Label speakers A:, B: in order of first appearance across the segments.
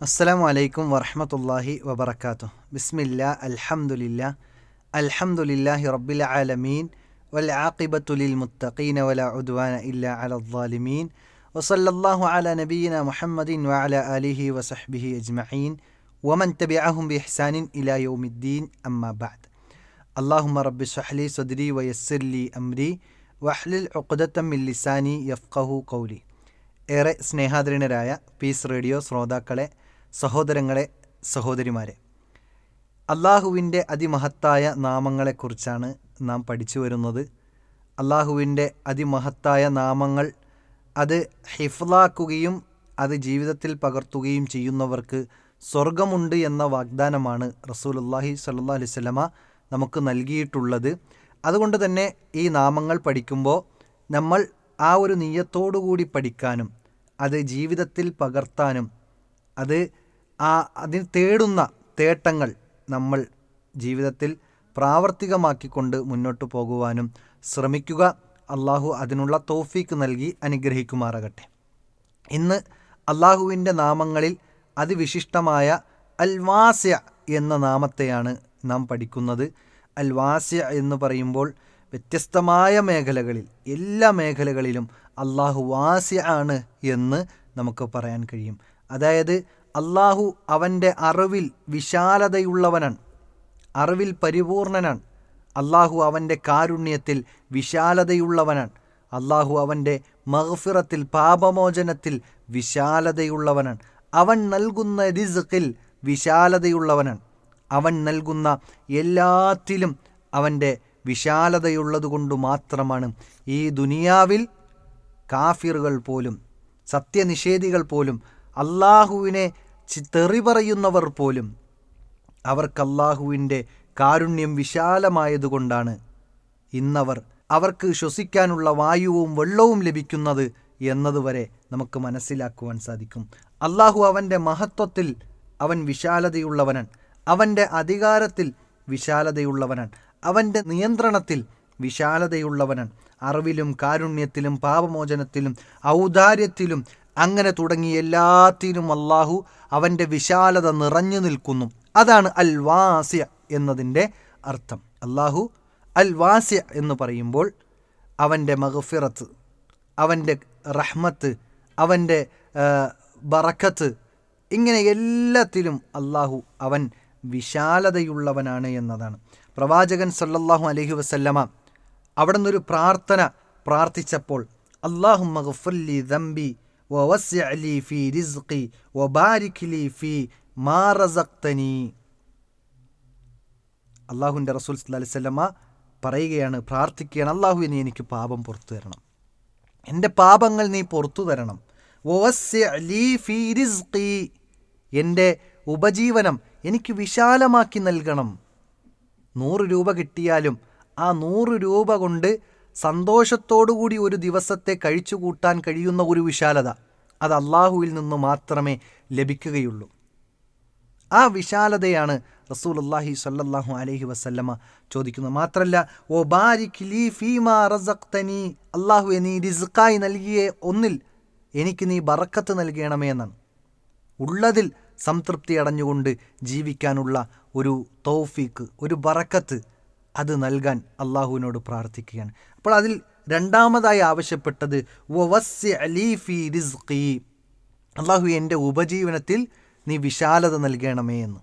A: അസ്സലാമു അലൈക്കും വറഹമത്തല്ലാഹി വബർക്കാത്തു ബിസ്മില്ല അൽഹംദുലില്ല അൽഹംദുലില്ലാഹി റബ്ബിൽ ആലമീൻ വൽ ആഖിബത്തുലിൽ മുത്തഖീന വല ഉദ്വാന ഇല്ല അലദ്ദാലിമീൻ വസല്ലല്ലാഹു അല നബീന മുഹമ്മദിൻ വഅല ആലിഹി വസഹ്ബിഹി അജ്മഈൻ വമൻ തബിഅഹും ബിഇഹ്സാനിൻ ഇലാ യൗമിദ്ദീൻ അമ്മാ ബഅദ് അല്ലാഹുമ്മ റബ്ബി ഷ്റഹ്ലി സദ്രി വയസ്സിർ ലി അംരി വഹ്ലിൽ ഉഖ്ദത്തം മിൻ ലിസാനി യഫ്ഖഹു ഖൗലി ഏറെ സ്നേഹാദരണരായ പീസ് റേഡിയോ ശ്രോതാക്കളെ സഹോദരങ്ങളെ സഹോദരിമാരെ അള്ളാഹുവിന്റെ അതിമഹത്തായ നാമങ്ങളെക്കുറിച്ചാണ് നാം പഠിച്ചു വരുന്നത്. അള്ളാഹുവിന്റെ അതിമഹത്തായ നാമങ്ങൾ അത് ഹിഫ്ലാക്കുകയും അത് ജീവിതത്തിൽ പകർത്തുകയും ചെയ്യുന്നവർക്ക് സ്വർഗമുണ്ട് എന്ന വാഗ്ദാനമാണ് റസൂലുല്ലാഹി സല്ലാ അലൈവല്ലമ നമുക്ക് നൽകിയിട്ടുള്ളത്. അതുകൊണ്ട് തന്നെ ഈ നാമങ്ങൾ പഠിക്കുമ്പോൾ നമ്മൾ ആ ഒരു നീയത്തോടുകൂടി പഠിക്കാനും അത് ജീവിതത്തിൽ പകർത്താനും അത് ആ അതിന് തേടുന്ന തേട്ടങ്ങൾ നമ്മൾ ജീവിതത്തിൽ പ്രാവർത്തികമാക്കിക്കൊണ്ട് മുന്നോട്ട് പോകുവാനും ശ്രമിക്കുക. അള്ളാഹു അതിനുള്ള തോഫീക്ക് നൽകി അനുഗ്രഹിക്കുമാറാകട്ടെ. ഇന്ന് അള്ളാഹുവിന്റെ നാമങ്ങളിൽ അതിവിശിഷ്ടമായ അൽവാസ്യ എന്ന നാമത്തെയാണ് നാം പഠിക്കുന്നത്. അൽവാസ്യ എന്ന് പറയുമ്പോൾ വ്യത്യസ്തമായ മേഖലകളിൽ എല്ലാ മേഖലകളിലും അള്ളാഹു വാസ്യ ആണ് എന്ന് നമുക്ക് പറയാൻ കഴിയും. അതായത് അള്ളാഹു അവന്റെ അറിവിൽ വിശാലതയുള്ളവനാണ്. അറിവിൽ പരിപൂർണനാണ്. അള്ളാഹു അവന്റെ കാരുണ്യത്തിൽ വിശാലതയുള്ളവനാണ്. അള്ളാഹു അവന്റെ മഹഫിറത്തിൽ പാപമോചനത്തിൽ വിശാലതയുള്ളവനാണ്. അവൻ നൽകുന്ന റിസ്ഖിൽ വിശാലതയുള്ളവനാണ്. അവൻ നൽകുന്ന എല്ലാത്തിലും അവന്റെ വിശാലതയുള്ളതുകൊണ്ട് മാത്രമാണ് ഈ ദുനിയാവിൽ കാഫിറുകൾ പോലും സത്യനിഷേധികൾ പോലും അള്ളാഹുവിനെ തെറി പറയുന്നവർ പോലും അവർക്ക് അള്ളാഹുവിന്റെ കാരുണ്യം വിശാലമായതുകൊണ്ടാണ് ഇന്നവർ അവർക്ക് ശ്വസിക്കാനുള്ള വായുവും വെള്ളവും ലഭിക്കുന്നത് എന്നതുവരെ നമുക്ക് മനസ്സിലാക്കുവാൻ സാധിക്കും. അള്ളാഹു അവന്റെ മഹത്വത്തിൽ അവൻ വിശാലതയുള്ളവനാണ്. അവന്റെ അധികാരത്തിൽ വിശാലതയുള്ളവനാണ്. അവന്റെ നിയന്ത്രണത്തിൽ വിശാലതയുള്ളവനാണ്. അറിവിലും കാരുണ്യത്തിലും പാപമോചനത്തിലും ഔദാര്യത്തിലും അങ്ങനെ തുടങ്ങി എല്ലാത്തിനും അള്ളാഹു അവന്റെ വിശാലത നിറഞ്ഞു നിൽക്കുന്നു. അതാണ് അൽ വാസ്യ എന്നതിന്റെ അർത്ഥം. അള്ളാഹു അൽ വാസ്യ എന്ന് പറയുമ്പോൾ അവന്റെ മഹഫിറത്ത് അവന്റെ റഹ്മത്ത് അവന്റെ ബറക്കത്ത് ഇങ്ങനെ എല്ലാത്തിലും അള്ളാഹു അവൻ വിശാലതയുള്ളവനാണ് എന്നതാണ്. പ്രവാചകൻ സല്ലല്ലാഹു അലഹി വസല്ലമ അവിടെ നിന്നൊരു പ്രാർത്ഥന പ്രാർത്ഥിച്ചപ്പോൾ അള്ളാഹു മഗ്ഫുല്ലി ദംബി لي في റിസ്ഖി വബാരിക് لي في മാ رزقتني. അള്ളാഹുവിന്റെ റസൂൽ സല്ലല്ലാഹു അലൈഹി വസല്ലമ പറയുകയാണ് പ്രാർത്ഥിക്കുകയാണ് അള്ളാഹു നീ എനിക്ക് പാപം പുറത്തു തരണം. എന്റെ പാപങ്ങൾ നീ പുറത്തു തരണം. എന്റെ ഉപജീവനം എനിക്ക് വിശാലമാക്കി നൽകണം. നൂറ് രൂപ കിട്ടിയാലും ആ നൂറ് രൂപ കൊണ്ട് സന്തോഷത്തോടുകൂടി ഒരു ദിവസത്തെ കഴിച്ചു കൂട്ടാൻ കഴിയുന്ന ഒരു വിശാലത അത് അള്ളാഹുവിൽ നിന്ന് മാത്രമേ ലഭിക്കുകയുള്ളൂ. ആ വിശാലതയാണ് റസൂൽ അള്ളാഹി സല്ലാഹു അലഹി വസല്ലമ ചോദിക്കുന്നത്. മാത്രമല്ല ഓ ബാരിക് ലീ ഫീമാ നീ റിസ്ക്കായി നൽകിയ ഒന്നിൽ എനിക്ക് നീ ബറക്കത്ത് നൽകണമേ എന്നാണ്. ഉള്ളതിൽ സംതൃപ്തി അടഞ്ഞുകൊണ്ട് ജീവിക്കാനുള്ള ഒരു തൗഫീക്ക് ഒരു ബറക്കത്ത് അത് നൽകാൻ അള്ളാഹുവിനോട് പ്രാർത്ഥിക്കുകയാണ്. അപ്പോൾ അതിൽ രണ്ടാമതായി ആവശ്യപ്പെട്ടത് അള്ളാഹു എന്റെ ഉപജീവനത്തിൽ നീ വിശാലത നൽകണമേ എന്ന്.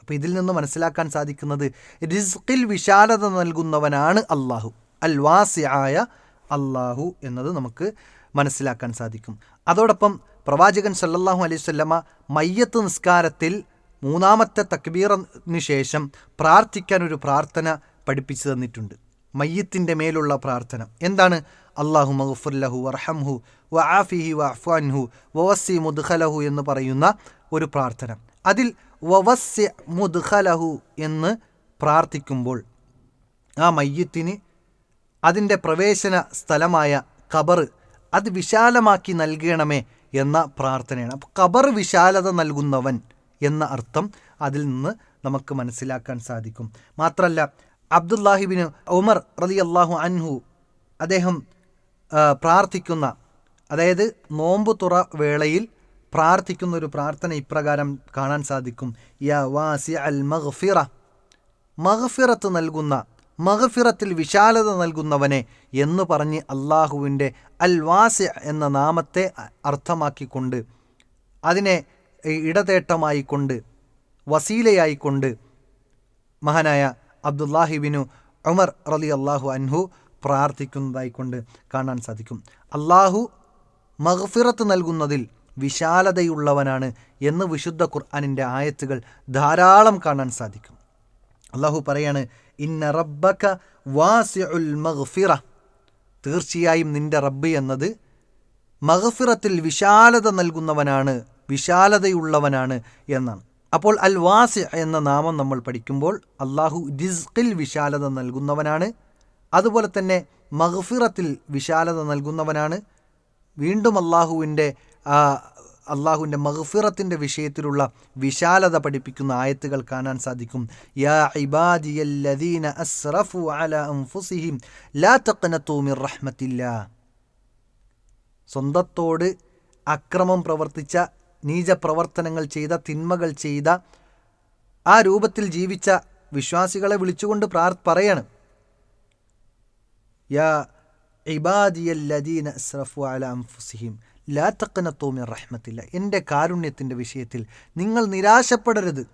A: അപ്പോൾ ഇതിൽ നിന്ന് മനസ്സിലാക്കാൻ സാധിക്കുന്നത് റിസ്ഖിൽ വിശാലത നൽകുന്നവനാണ് അള്ളാഹു. അൽ വാസിയായ അള്ളാഹു എന്നത് നമുക്ക് മനസ്സിലാക്കാൻ സാധിക്കും. അതോടൊപ്പം പ്രവാചകൻ സല്ലാഹു അലൈഹി സ്വല്ലമ മയ്യത്ത് നിസ്കാരത്തിൽ മൂന്നാമത്തെ തക്ബീറിന് ശേഷം പ്രാർത്ഥിക്കാൻ ഒരു പ്രാർത്ഥന പഠിപ്പിച്ചു തന്നിട്ടുണ്ട്. മയ്യത്തിന്റെ മേലുള്ള പ്രാർത്ഥന. എന്താണ്? അള്ളാഹു മഹുഫുല്ലഹു വർഹംഹു വ ആഫിഹി വ അഫ്വാൻഹു വവസ്സി മുദ്ഖലഹു എന്ന് പറയുന്ന ഒരു പ്രാർത്ഥന. അതിൽ വവസ്യ മുദ്ഖലഹു എന്ന് പ്രാർത്ഥിക്കുമ്പോൾ ആ മയ്യത്തിന് അതിന്റെ പ്രവേശന സ്ഥലമായ ഖബർ അത് വിശാലമാക്കി നൽകണമേ എന്ന പ്രാർത്ഥനയാണ്. അപ്പോൾ ഖബർ വിശാലത നൽകുന്നവൻ എന്ന അർത്ഥം അതിൽ നിന്ന് നമുക്ക് മനസ്സിലാക്കാൻ സാധിക്കും. മാത്രമല്ല അബ്ദുല്ലാഹിബിന് ഉമർ റലി അള്ളാഹു അൻഹു അദ്ദേഹം പ്രാർത്ഥിക്കുന്ന അതായത് നോമ്പ് തുറ വേളയിൽ പ്രാർത്ഥിക്കുന്ന ഒരു പ്രാർത്ഥന ഇപ്രകാരം കാണാൻ സാധിക്കും. യാ വാസി അൽ മഗ്ഫിറ. മഹഫിറത്ത് നൽകുന്ന മഹഫിറത്തിൽ വിശാലത നൽകുന്നവനെ എന്ന് പറഞ്ഞ് അള്ളാഹുവിന്റെ അൽ വാസി എന്ന നാമത്തെ അർത്ഥമാക്കിക്കൊണ്ട് അതിനെ ഇടതേട്ടമായിക്കൊണ്ട് വസീലയായിക്കൊണ്ട് മഹാനായ അബ്ദുല്ലാഹിബിനു ഉമർ റലി അള്ളാഹു അൻഹു പ്രാർത്ഥിക്കുന്നതായിക്കൊണ്ട് കാണാൻ സാധിക്കും. അള്ളാഹു മഹഫിറത്ത് നൽകുന്നതിൽ വിശാലതയുള്ളവനാണ് എന്ന് വിശുദ്ധ ഖുർആാനിന്റെ ആയത്തുകൾ ധാരാളം കാണാൻ സാധിക്കും. അള്ളാഹു പറയാണ് ഇന്ന റബ്ബക വാസിഉൽ മഹഫിറ തീർച്ചയായും നിന്റെ റബ്ബ് എന്നത് മഹഫിറത്തിൽ വിശാലത നൽകുന്നവനാണ് വിശാലതയുള്ളവനാണ് എന്നാണ്. അപ്പോൾ അൽ വാസി എന്ന നാമം നമ്മൾ പഠിക്കുമ്പോൾ അള്ളാഹു റിസ്ഖിൽ വിശാലത നൽകുന്നവനാണ്. അതുപോലെ തന്നെ മഗ്ഫിറത്തിൽ വിശാലത നൽകുന്നവനാണ്. വീണ്ടും അള്ളാഹുവിന്റെ അള്ളാഹുവിന്റെ മഗ്ഫിറത്തിന്റെ വിഷയത്തിലുള്ള വിശാലത പഠിപ്പിക്കുന്ന ആയത്തുകൾ കാണാൻ സാധിക്കും. യാ ഇബാദിയല്ലദീന അസ്റഫു അൻഫുസിഹിം ലാ തഖ്നതു മിർ സ്വന്തത്തോട് അക്രമം പ്രവർത്തിച്ച നീചപ്രവർത്തനങ്ങൾ ചെയ്ത തിന്മകൾ ചെയ്ത ആ രൂപത്തിൽ ജീവിച്ച വിശ്വാസികളെ വിളിച്ചുകൊണ്ട് പ്രാർ പറയാണ്. ഇബാദിയല്ലദീന അസ്റഫു ലാ എന്റെ കാരുണ്യത്തിന്റെ വിഷയത്തിൽ നിങ്ങൾ നിരാശപ്പെടരുത്.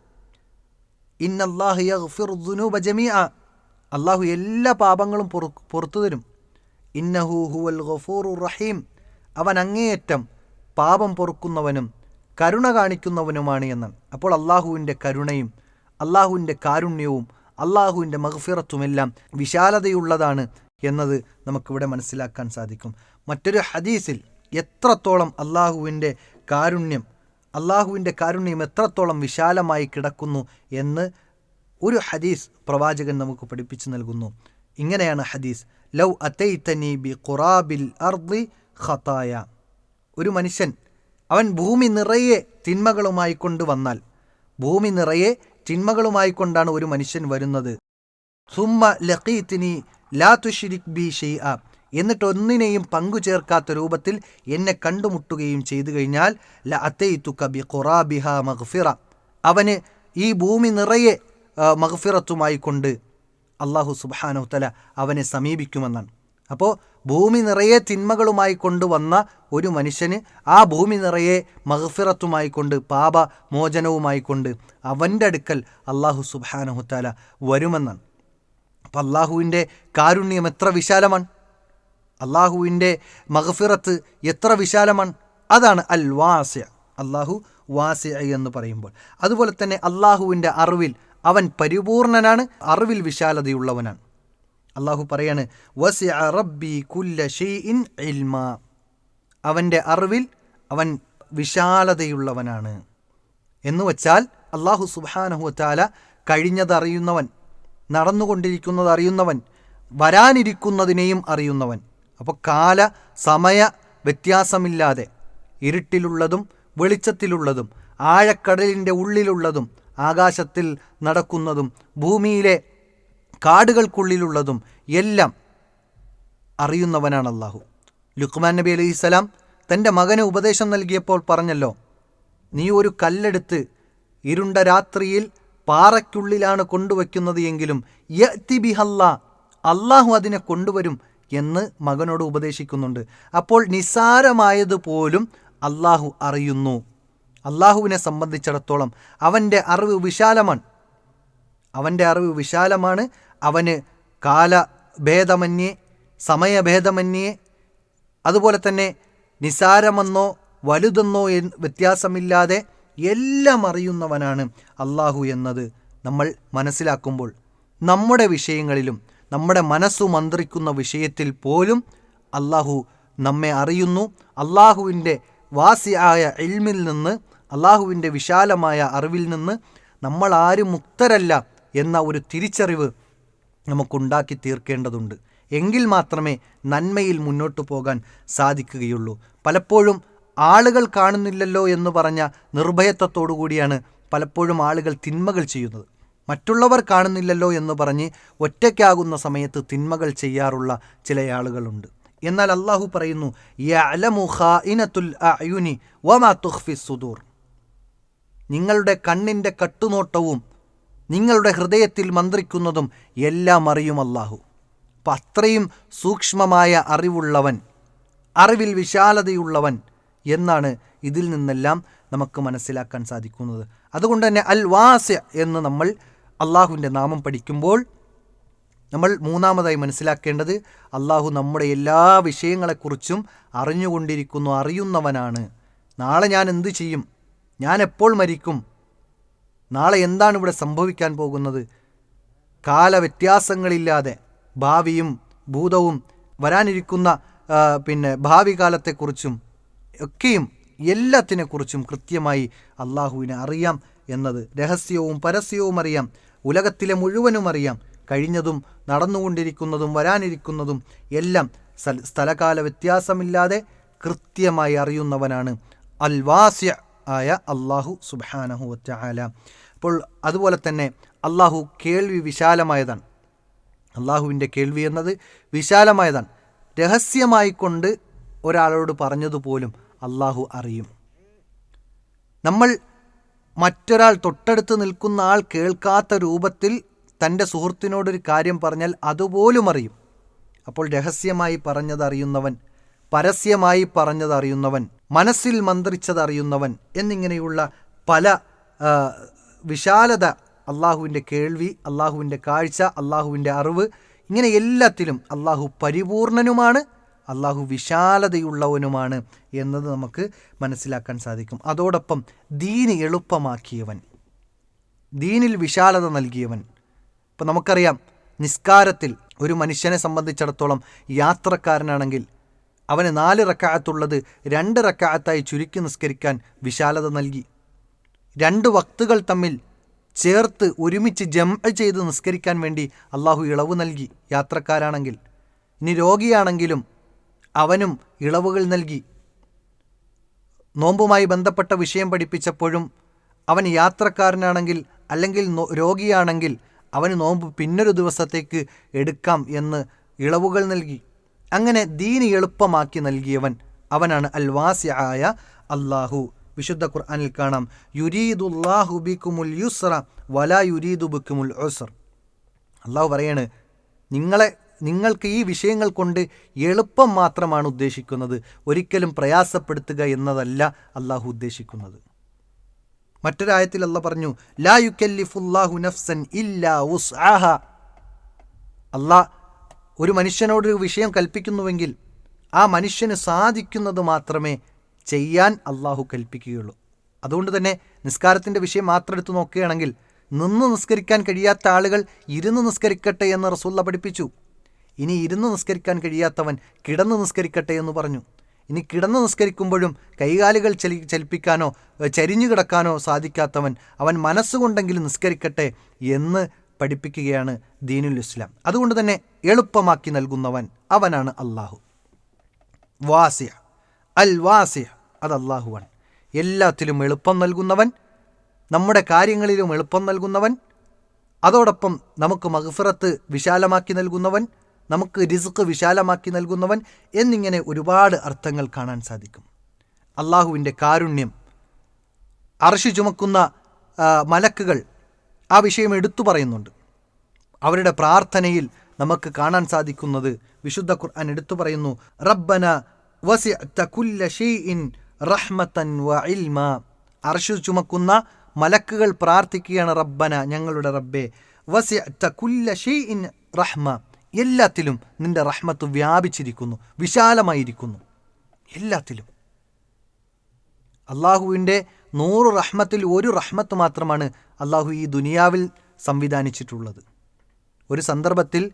A: ഇന്നല്ലാഹുനൂബ ജമീഅ. അള്ളാഹു എല്ലാ പാപങ്ങളും പുറത്തു തരും. ഇന്നഹു ഹുവൽ ഗഫൂറു റഹീം. അവൻ അങ്ങേയറ്റം പാപം പൊറുക്കുന്നവനും കരുണ കാണിക്കുന്നവനുമാണ് എന്ന്. അപ്പോൾ അള്ളാഹുവിന്റെ കരുണയും അള്ളാഹുവിന്റെ കാരുണ്യവും അള്ളാഹുവിന്റെ മഹഫിറത്തുമെല്ലാം വിശാലതയുള്ളതാണ് എന്നത് നമുക്കിവിടെ മനസ്സിലാക്കാൻ സാധിക്കും. മറ്റൊരു ഹദീസിൽ എത്രത്തോളം അള്ളാഹുവിന്റെ കാരുണ്യം അള്ളാഹുവിന്റെ കാരുണ്യം എത്രത്തോളം വിശാലമായി കിടക്കുന്നു എന്ന് ഒരു ഹദീസ് പ്രവാചകൻ നമുക്ക് പഠിപ്പിച്ചു നൽകുന്നു. ഇങ്ങനെയാണ് ഹദീസ്. ലൗ അത്തൈത്തനി ബി ഖുറാബിൽ അർദി ഖത്തായ ഒരു മനുഷ്യൻ അവൻ ഭൂമി നിറയെ തിന്മകളുമായി കൊണ്ടുവന്നാൽ ഭൂമി നിറയെ തിന്മകളുമായി കൊണ്ടാണ് ഒരു മനുഷ്യൻ വരുന്നത്. സുമ്മ ലഖീത്തിനി ലാ തുഷിരിക് ബി ഷെയ്അ എന്നിട്ട് ഒന്നിനെയും പങ്കു ചേർക്കാത്ത രൂപത്തിൽ എന്നെ കണ്ടുമുട്ടുകയും ചെയ്തു കഴിഞ്ഞാൽ ല അത്തൈത്തുക കബി ഖുറാബിഹ മഹ്ഫിറ അവന് ഈ ഭൂമി നിറയെ മഹ്ഫിറത്തുമായി കൊണ്ട് അള്ളാഹു സുബാനഹുത്തല അവനെ സമീപിക്കുമെന്നാണ്. അപ്പോൾ ഭൂമി നിറയെ തിന്മകളുമായി കൊണ്ടുവന്ന ഒരു മനുഷ്യന് ആ ഭൂമി നിറയെ മഹഫിറത്തുമായി കൊണ്ട് പാപ മോചനവുമായി കൊണ്ട് അവന്റെ അടുക്കൽ അള്ളാഹു സുബാനഹുത്താല വരുമെന്നാണ്. അപ്പം അള്ളാഹുവിന്റെ കാരുണ്യം എത്ര വിശാലമാണ്. അള്ളാഹുവിന്റെ മഹഫിറത്ത് എത്ര വിശാലമാണ്. അതാണ് അൽ വാസ്യ അള്ളാഹു വാസ്യ എന്ന് പറയുമ്പോൾ. അതുപോലെ തന്നെ അള്ളാഹുവിന്റെ അറിവിൽ അവൻ പരിപൂർണനാണ് അറിവിൽ വിശാലതയുള്ളവനാണ്. അള്ളാഹു പറയാണ് റബ്ബി കുല്ല ഇൽമ. അവന്റെ അറിവിൽ അവൻ വിശാലതയുള്ളവനാണ്. എന്ന് വച്ചാൽ അള്ളാഹു സുബാനഹുത്താല കഴിഞ്ഞതറിയുന്നവൻ നടന്നുകൊണ്ടിരിക്കുന്നത് അറിയുന്നവൻ വരാനിരിക്കുന്നതിനെയും അറിയുന്നവൻ. അപ്പോൾ കാല സമയ വ്യത്യാസമില്ലാതെ ഇരുട്ടിലുള്ളതും വെളിച്ചത്തിലുള്ളതും ആഴക്കടലിന്റെ ഉള്ളിലുള്ളതും ആകാശത്തിൽ നടക്കുന്നതും ഭൂമിയിലെ കാടുകൾക്കുള്ളിലുള്ളതും എല്ലാം അറിയുന്നവനാണ് അള്ളാഹു ലുക്മാൻ നബി അലൈഹി സ്വലാം തന്റെ മകന് ഉപദേശം നൽകിയപ്പോൾ പറഞ്ഞല്ലോ നീ ഒരു കല്ലെടുത്ത് ഇരുണ്ട രാത്രിയിൽ പാറയ്ക്കുള്ളിലാണ് കൊണ്ടുവയ്ക്കുന്നത് എങ്കിലും യത്തി അള്ളാഹു അതിനെ കൊണ്ടുവരും എന്ന് മകനോട് ഉപദേശിക്കുന്നുണ്ട്. അപ്പോൾ നിസാരമായതുപോലും അള്ളാഹു അറിയുന്നു. അള്ളാഹുവിനെ സംബന്ധിച്ചിടത്തോളം അവന്റെ അറിവ് വിശാലമാണ്. അവന്റെ അറിവ് വിശാലമാണ് അവന് കാലഭേദമന്യേ സമയഭേദമന്യേ അതുപോലെ തന്നെ നിസാരമെന്നോ വലുതെന്നോ വ്യത്യാസമില്ലാതെ എല്ലാം അറിയുന്നവനാണ് അള്ളാഹു എന്നത് നമ്മൾ മനസ്സിലാക്കുമ്പോൾ. നമ്മുടെ വിഷയങ്ങളിലും നമ്മുടെ മനസ്സു മന്ത്രിക്കുന്ന വിഷയത്തിൽ പോലും അള്ളാഹു നമ്മെ അറിയുന്നു. അള്ളാഹുവിന്റെ വാസിയായ ഇൽമിൽ നിന്ന് അള്ളാഹുവിന്റെ വിശാലമായ അറിവിൽ നിന്ന് നമ്മൾ ആരും മുക്തരല്ല എന്ന ഒരു തിരിച്ചറിവ് നമുക്കുണ്ടാക്കി തീർക്കേണ്ടതുണ്ട്. എങ്കിൽ മാത്രമേ നന്മയിൽ മുന്നോട്ട് പോകാൻ സാധിക്കുകയുള്ളൂ. പലപ്പോഴും ആളുകൾ കാണുന്നില്ലല്ലോ എന്ന് പറഞ്ഞ നിർഭയത്വത്തോടു കൂടിയാണ് പലപ്പോഴും ആളുകൾ തിന്മകൾ ചെയ്യുന്നത്. മറ്റുള്ളവർ കാണുന്നില്ലല്ലോ എന്ന് പറഞ്ഞ് ഒറ്റയ്ക്കാകുന്ന സമയത്ത് തിന്മകൾ ചെയ്യാറുള്ള ചില ആളുകളുണ്ട്. എന്നാൽ അള്ളാഹു പറയുന്നു സുദൂർ. നിങ്ങളുടെ കണ്ണിന്റെ കട്ടുനോട്ടവും നിങ്ങളുടെ ഹൃദയത്തിൽ മന്ത്രിക്കുന്നതും എല്ലാം അറിയും അല്ലാഹു. അപ്പം അത്രയും സൂക്ഷ്മമായ അറിവുള്ളവൻ അറിവിൽ വിശാലതയുള്ളവൻ എന്നാണ് ഇതിൽ നിന്നെല്ലാം നമുക്ക് മനസ്സിലാക്കാൻ സാധിക്കുന്നത്. അതുകൊണ്ട് തന്നെ അൽ വാസ്യ എന്ന് നമ്മൾ അള്ളാഹുവിന്റെ നാമം പഠിക്കുമ്പോൾ നമ്മൾ മൂന്നാമതായി മനസ്സിലാക്കേണ്ടത് അള്ളാഹു നമ്മുടെ എല്ലാ വിഷയങ്ങളെക്കുറിച്ചും അറിഞ്ഞുകൊണ്ടിരിക്കുന്നു അറിയുന്നവനാണ്. നാളെ ഞാൻ എന്തു ചെയ്യും? ഞാൻ എപ്പോൾ മരിക്കും? നാളെ എന്താണ് ഇവിടെ സംഭവിക്കാൻ പോകുന്നത്? കാലവ്യത്യാസങ്ങളില്ലാതെ ഭാവിയും ഭൂതവും വരാനിരിക്കുന്ന പിന്നെ ഭാവി കാലത്തെക്കുറിച്ചും ഒക്കെയും എല്ലാത്തിനെക്കുറിച്ചും കൃത്യമായി അള്ളാഹുവിനെ അറിയാം എന്നത് രഹസ്യവും പരസ്യവും അറിയാം. ഉലകത്തിലെ മുഴുവനും അറിയാം. കഴിഞ്ഞതും നടന്നുകൊണ്ടിരിക്കുന്നതും വരാനിരിക്കുന്നതും എല്ലാം സ്ഥലകാല വ്യത്യാസമില്ലാതെ കൃത്യമായി അറിയുന്നവനാണ് അൽവാസ്യ. ആയ അള്ളാഹു സുബാനഹു വറ്റാല അപ്പോൾ അതുപോലെ തന്നെ അള്ളാഹു കേൾവി വിശാലമായതാണ്. അള്ളാഹുവിന്റെ കേൾവി എന്നത് വിശാലമായതാണ്. രഹസ്യമായി കൊണ്ട് ഒരാളോട് പറഞ്ഞതുപോലും അള്ളാഹു അറിയും. നമ്മൾ മറ്റൊരാൾ തൊട്ടടുത്ത് നിൽക്കുന്ന ആൾ കേൾക്കാത്ത രൂപത്തിൽ തന്റെ സുഹൃത്തിനോടൊരു കാര്യം പറഞ്ഞാൽ അതുപോലും അറിയും. അപ്പോൾ രഹസ്യമായി പറഞ്ഞതറിയുന്നവൻ പരസ്യമായി പറഞ്ഞത് അറിയുന്നവൻ മനസ്സിൽ മന്ത്രിച്ചതറിയുന്നവൻ എന്നിങ്ങനെയുള്ള പല വിശാലത അള്ളാഹുവിന്റെ കേൾവി അള്ളാഹുവിന്റെ കാഴ്ച അള്ളാഹുവിന്റെ അറിവ് ഇങ്ങനെ എല്ലാത്തിലും അള്ളാഹു പരിപൂർണനുമാണ് അള്ളാഹു വിശാലതയുള്ളവനുമാണ് എന്നത് നമുക്ക് മനസ്സിലാക്കാൻ സാധിക്കും. അതോടൊപ്പം ദീന് എളുപ്പമാക്കിയവൻ ദീനിൽ വിശാലത നൽകിയവൻ. ഇപ്പം നമുക്കറിയാം നിസ്കാരത്തിൽ ഒരു മനുഷ്യനെ സംബന്ധിച്ചിടത്തോളം യാത്രക്കാരനാണെങ്കിൽ അവന് നാല് റക്കാഴത്തുള്ളത് രണ്ട് റക്കാഴത്തായി ചുരുക്കി നിസ്കരിക്കാൻ വിശാലത നൽകി. രണ്ട് വക്തുകൾ തമ്മിൽ ചേർത്ത് ഒരുമിച്ച് ജം ചെയ്ത് നിസ്കരിക്കാൻ വേണ്ടി അള്ളാഹു ഇളവ് നൽകി. യാത്രക്കാരാണെങ്കിൽ ഇനി രോഗിയാണെങ്കിലും അവനും ഇളവുകൾ നൽകി. നോമ്പുമായി ബന്ധപ്പെട്ട വിഷയം പഠിപ്പിച്ചപ്പോഴും അവൻ യാത്രക്കാരനാണെങ്കിൽ അല്ലെങ്കിൽ രോഗിയാണെങ്കിൽ അവന് നോമ്പ് പിന്നൊരു ദിവസത്തേക്ക് എടുക്കാം എന്ന് ഇളവുകൾ നൽകി. അങ്ങനെ ദീന് എളുപ്പമാക്കി നൽകിയവൻ അവനാണ് അൽവാസി ആയ അള്ളാഹു വിശുദ്ധ ഖുർആാനിൽ കാണാം യുരീദുല്ലാഹു ബിക്കുമുൽ യുസ്ര വലാ യുരീദു ബിക്കുമുൽ ഉസ്ർ. അള്ളാഹു പറയാണ് നിങ്ങളെ നിങ്ങൾക്ക് ഈ വിഷയങ്ങൾ കൊണ്ട് എളുപ്പം മാത്രമാണ് ഉദ്ദേശിക്കുന്നത്. ഒരിക്കലും പ്രയാസപ്പെടുത്തുക എന്നതല്ല അള്ളാഹു ഉദ്ദേശിക്കുന്നത്. മറ്റൊരായത്തിൽ അല്ല പറഞ്ഞു ലാ യുക്കല്ലിഫുല്ലാഹു നഫ്സൻ ഇല്ലാ ഉസ്ആഹ. അല്ലാ ഒരു മനുഷ്യനോട് ഒരു വിഷയം കൽപ്പിക്കുന്നുവെങ്കിൽ ആ മനുഷ്യന് സാധിക്കുന്നത് മാത്രമേ ചെയ്യാൻ അള്ളാഹു കൽപ്പിക്കുകയുള്ളൂ. അതുകൊണ്ട് തന്നെ നിസ്കാരത്തിന്റെ വിഷയം മാത്രം എടുത്തു നോക്കുകയാണെങ്കിൽ നിന്ന് നിസ്കരിക്കാൻ കഴിയാത്ത ആളുകൾ ഇരുന്ന് നിസ്കരിക്കട്ടെ എന്ന് റസൂല്ല പഠിപ്പിച്ചു. ഇനി ഇരുന്ന് നിസ്കരിക്കാൻ കഴിയാത്തവൻ കിടന്ന് നിസ്കരിക്കട്ടെ എന്ന് പറഞ്ഞു. ഇനി കിടന്ന് നിസ്കരിക്കുമ്പോഴും കൈകാലുകൾ ചലി ചലിപ്പിക്കാനോ ചരിഞ്ഞു കിടക്കാനോ സാധിക്കാത്തവൻ അവൻ മനസ്സുകൊണ്ടെങ്കിലും നിസ്കരിക്കട്ടെ എന്ന് പഠിപ്പിക്കുകയാണ് ദീനുൽ ഇസ്ലാം. അതുകൊണ്ട് തന്നെ എളുപ്പമാക്കി നൽകുന്നവൻ അവനാണ് അള്ളാഹു വാസിയ അൽ വാസിയ അത് അള്ളാഹുവാണ് എല്ലാത്തിലും എളുപ്പം നൽകുന്നവൻ നമ്മുടെ കാര്യങ്ങളിലും എളുപ്പം നൽകുന്നവൻ അതോടൊപ്പം നമുക്ക് മഗ്ഫിറത്ത് വിശാലമാക്കി നൽകുന്നവൻ നമുക്ക് റിസ്ക് വിശാലമാക്കി നൽകുന്നവൻ എന്നിങ്ങനെ ഒരുപാട് അർത്ഥങ്ങൾ കാണാൻ സാധിക്കും. അള്ളാഹുവിന്റെ കാരുണ്യം അർഷി ചുമക്കുന്ന മലക്കുകൾ ആ വിഷയം എടുത്തു പറയുന്നുണ്ട്. അവരുടെ പ്രാർത്ഥനയിൽ നമുക്ക് കാണാൻ സാധിക്കുന്നത് വിശുദ്ധ ഖുർആൻ എടുത്തു പറയുന്നു റബ്ബന റഹ്മത്തൻ അർഷ് ചുമക്കുന്ന മലക്കുകൾ പ്രാർത്ഥിക്കുകയാണ് റബ്ബന ഞങ്ങളുടെ റബ്ബെ ഷൈഇൻ റഹ്മ. എല്ലാത്തിലും നിന്റെ റഹ്മത്ത് വ്യാപിച്ചിരിക്കുന്നു വിശാലമായിരിക്കുന്നു. എല്ലാത്തിലും. അള്ളാഹുവിന്റെ നൂറ് റഹ്മത്തിൽ ഒരു റഹ്മത്ത് മാത്രമാണ് അള്ളാഹു ഈ ദുനിയാവിൽ സംവിധാനിച്ചിട്ടുള്ളത്. ഒരു സന്ദർഭത്തിൽ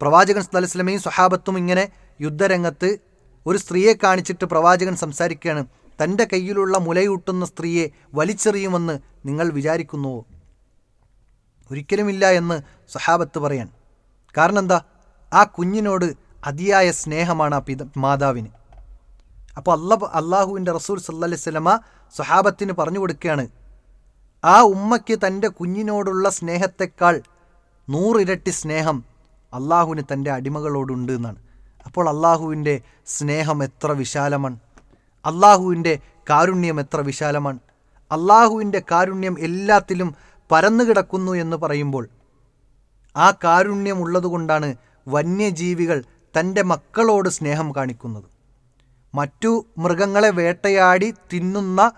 A: പ്രവാചകൻ സ്ഥലസ്ലമയും സ്വഹാബത്തും ഇങ്ങനെ യുദ്ധരംഗത്ത് ഒരു സ്ത്രീയെ കാണിച്ചിട്ട് പ്രവാചകൻ സംസാരിക്കുകയാണ് തന്റെ കയ്യിലുള്ള മുലയൂട്ടുന്ന സ്ത്രീയെ വലിച്ചെറിയുമെന്ന് നിങ്ങൾ വിചാരിക്കുന്നുവോ? ഒരിക്കലുമില്ല എന്ന് സ്വഹാബത്ത് പറയാൻ കാരണം എന്താ? ആ കുഞ്ഞിനോട് അതിയായ സ്നേഹമാണ് ആ പിത മാതാവിന്. അപ്പോൾ അല്ല അള്ളാഹുവിന്റെ റസൂൽ സല്ലാ സ്വലമ സ്വഹാബത്തിന് പറഞ്ഞു കൊടുക്കുകയാണ്. ആ ഉമ്മയ്ക്ക് തന്റെ കുഞ്ഞിനോടുള്ള സ്നേഹത്തെക്കാൾ നൂറിരട്ടി സ്നേഹം അള്ളാഹുവിന് തന്റെ അടിമകളോടുണ്ട് എന്നാണ്. അപ്പോൾ അള്ളാഹുവിന്റെ സ്നേഹം എത്ര വിശാലമാണ്. അള്ളാഹുവിന്റെ കാരുണ്യം എത്ര വിശാലമാണ്. അള്ളാഹുവിന്റെ കാരുണ്യം എല്ലാത്തിലും പരന്നു കിടക്കുന്നു എന്ന് പറയുമ്പോൾ ആ കാരുണ്യം ഉള്ളതുകൊണ്ടാണ് വന്യജീവികൾ തന്റെ മക്കളോട് സ്നേഹം കാണിക്കുന്നത്. മറ്റു മൃഗങ്ങളെ വേട്ടയാടി തിന്നുന്ന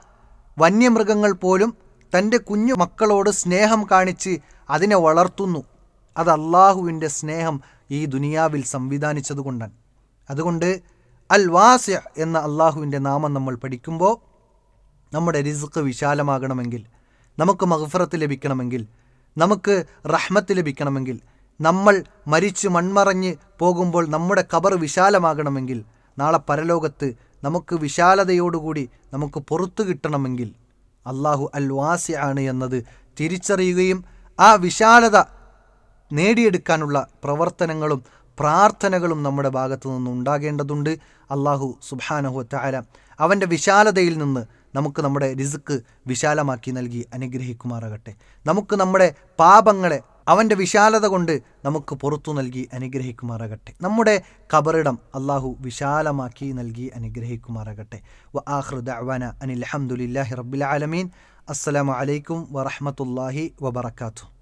A: വന്യമൃഗങ്ങൾ പോലും തന്റെ കുഞ്ഞു മക്കളോട് സ്നേഹം കാണിച്ച് അതിനെ വളർത്തുന്നു. അത് അള്ളാഹുവിന്റെ സ്നേഹം ഈ ദുനിയാവിൽ സംവിധാനിച്ചതുകൊണ്ടാണ് അതുകൊണ്ട് അൽ വാസ്യ എന്ന അള്ളാഹുവിന്റെ നാമം നമ്മൾ പഠിക്കുമ്പോൾ നമ്മുടെ റിസ്ക് വിശാലമാകണമെങ്കിൽ നമുക്ക് മഹഫറത്ത് ലഭിക്കണമെങ്കിൽ നമുക്ക് റഹ്മത്ത് ലഭിക്കണമെങ്കിൽ നമ്മൾ മരിച്ചു മൺമറഞ്ഞ് പോകുമ്പോൾ നമ്മുടെ കബർ വിശാലമാകണമെങ്കിൽ നാളെ പരലോകത്ത് നമുക്ക് വിശാലതയോടുകൂടി നമുക്ക് പുറത്തു കിട്ടണമെങ്കിൽ അള്ളാഹു അൽ വാസി ആണ് എന്നത് തിരിച്ചറിയുകയും ആ വിശാലത നേടിയെടുക്കാനുള്ള പ്രവർത്തനങ്ങളും പ്രാർത്ഥനകളും നമ്മുടെ ഭാഗത്തു നിന്ന് ഉണ്ടാകേണ്ടതുണ്ട്. അള്ളാഹു സുബാനഹു താര അവന്റെ വിശാലതയിൽ നിന്ന് നമുക്ക് നമ്മുടെ റിസ്ക് വിശാലമാക്കി നൽകി അനുഗ്രഹിക്കുമാറാകട്ടെ. നമുക്ക് നമ്മുടെ പാപങ്ങളെ അവന്റെ വിശാലത കൊണ്ട് നമുക്ക് പുറത്തു നൽകി അനുഗ്രഹിക്കുമാറാകട്ടെ. നമ്മുടെ ഖബറിടം അള്ളാഹു വിശാലമാക്കി നൽകി അനുഗ്രഹിക്കുമാറാകട്ടെ. വ ആഹ്റുദ അവന അനിൽ അഹമ്മദുലില്ലാഹി റബ്ബിൽ ആലമീൻ. അസ്സലാമു അലൈക്കും വറഹമത്തല്ലാഹി വബർക്കാത്തു